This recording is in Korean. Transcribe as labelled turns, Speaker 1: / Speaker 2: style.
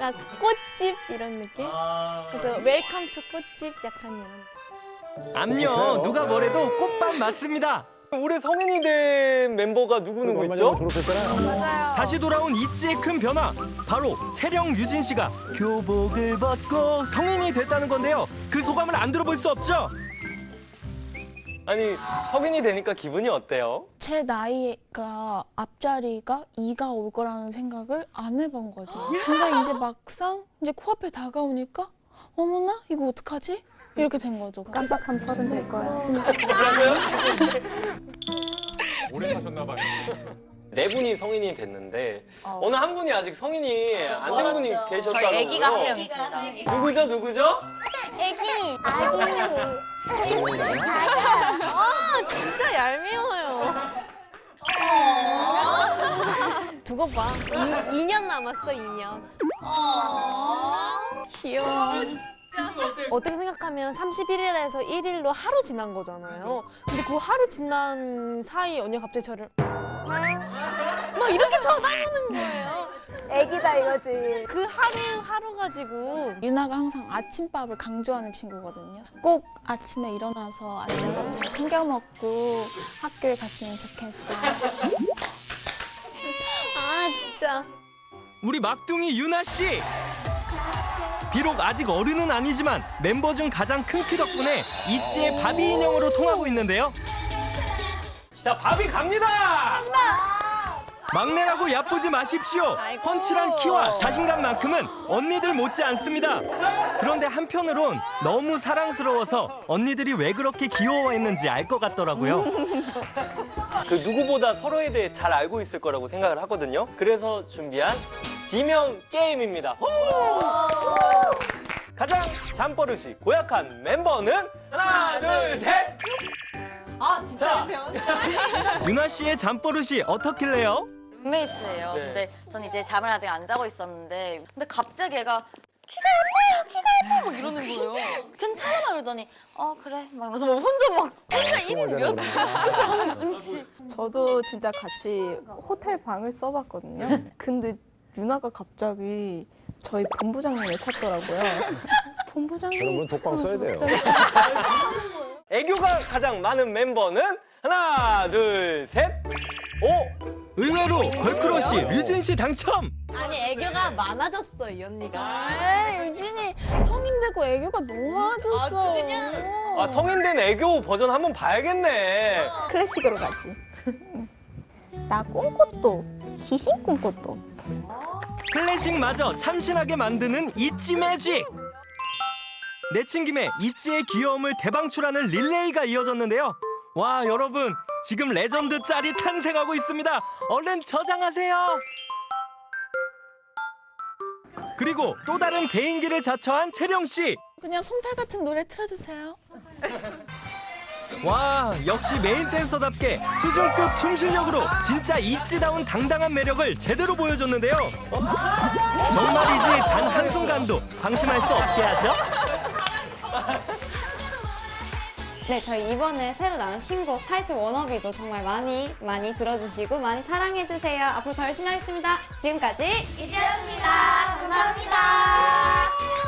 Speaker 1: 나 꽃집 이런 느낌? 그래서 웰컴 투 꽃집 약간 이런.
Speaker 2: 암요 누가 뭐래도 꽃밭 맞습니다.
Speaker 3: 올해 성인이 된 멤버가 누구 누구 있죠?
Speaker 4: 졸업했잖아요.
Speaker 1: 맞아요.
Speaker 2: 다시 돌아온 이치의 큰 변화 바로 채령 유진 씨가 교복을 벗고 성인이 됐다는 건데요. 그 소감을 안 들어볼 수 없죠.
Speaker 3: 아니 성인이 되니까 기분이 어때요?
Speaker 5: 제 나이가 앞자리가 2가 올 거라는 생각을 안 해본 거죠. 근데 이제 막상 이제 코앞에 다가오니까 어머나 이거 어떡하지? 이렇게 된 거죠. 깜빡하면 서른 될 거야.
Speaker 4: 오래 사셨나 봐요.
Speaker 3: 네 분이 성인이 됐는데 어. 느한 분이 아직 성인이 안 된 분이 계셨다고요?
Speaker 6: 저희 아기가 한 명 있습니다.
Speaker 3: 누구죠 누구죠?
Speaker 1: 아 진짜 얄미워요. 두고 봐. 2, 년 남았어 2년. 귀여워. 어떻게 생각하면 31일에서 1일로 하루 지난 거잖아요. 근데 그 하루 지난 사이 언니가 갑자기 저를 막 이렇게 쳐다보는 거예요.
Speaker 7: 애기다 이거지.
Speaker 1: 그 하루 하루 가지고
Speaker 5: 유나가 항상 아침밥을 강조하는 친구거든요. 꼭 아침에 일어나서 아침밥 잘 챙겨 먹고 학교에 갔으면 좋겠어요.
Speaker 1: 아 진짜
Speaker 2: 우리 막둥이 유나 씨. 비록 아직 어른은 아니지만 멤버 중 가장 큰 키 덕분에 이치의 바비 인형으로 통하고 있는데요.
Speaker 3: 자 바비 갑니다.
Speaker 2: 막내라고 얕보지 마십시오. 펀치란 키와 자신감만큼은 언니들 못지 않습니다. 그런데 한편으론 너무 사랑스러워서 언니들이 왜 그렇게 귀여워했는지 알 것 같더라고요.
Speaker 3: 그 누구보다 서로에 대해 잘 알고 있을 거라고 생각을 하거든요. 그래서 준비한 지명 게임입니다. 호! 가장 잠버릇이 고약한 멤버는 하나, 둘, 셋.
Speaker 6: 아 진짜
Speaker 3: 자,
Speaker 2: 유나 씨의 잠버릇이 어떻길래요?
Speaker 6: 룸메이트예요.
Speaker 3: 네.
Speaker 6: 근데 전 이제 잠을 아직 안 자고 있었는데 근데 갑자기 얘가 키가 예뻐요, 키가 예뻐 막 이러는 거예요. 괜찮아 막 이러더니 어 그래 막 이러면서 막 혼자 막 혼자 1인 몇 하는 눈치.
Speaker 7: 저도 진짜 같이 호텔 방을 써봤거든요. 근데 유나가 갑자기 저희 본부장님을 찾더라고요. 본부장님.
Speaker 4: 여러분 독방 써야 돼요.
Speaker 3: 애교가 가장 많은 멤버는 하나, 둘, 셋. 오,
Speaker 2: 의외로 걸크러쉬 류진 씨 당첨!
Speaker 1: 아니 애교가 많아졌어 이 언니가.
Speaker 5: 에이 유진이 성인 되고 애교가 너무 많아졌어.
Speaker 3: 아 성인 된 애교 버전 한번 봐야겠네.
Speaker 7: 클래식으로 가지. 나 꿈꽃도 귀신 꿈꽃도.
Speaker 2: 클래식마저 참신하게 만드는 이치 매직! 내친 김에 이치의 귀여움을 대방출하는 릴레이가 이어졌는데요. 와 여러분 지금 레전드 짤이 탄생하고 있습니다. 얼른 저장하세요. 그리고 또 다른 개인기를 자처한 채령 씨.
Speaker 5: 그냥 솜탈 같은 노래 틀어주세요.
Speaker 2: 와 역시 메인 댄서답게 수준급 춤 실력으로 진짜 이치다운 당당한 매력을 제대로 보여줬는데요. 정말이지 단 한순간도 방심할 수 없게 하죠.
Speaker 8: 네, 저희 이번에 새로 나온 신곡 타이틀 워너비도 정말 많이 많이 들어주시고 많이 사랑해주세요. 앞으로 더 열심히 하겠습니다. 지금까지 이지였습니다. 감사합니다.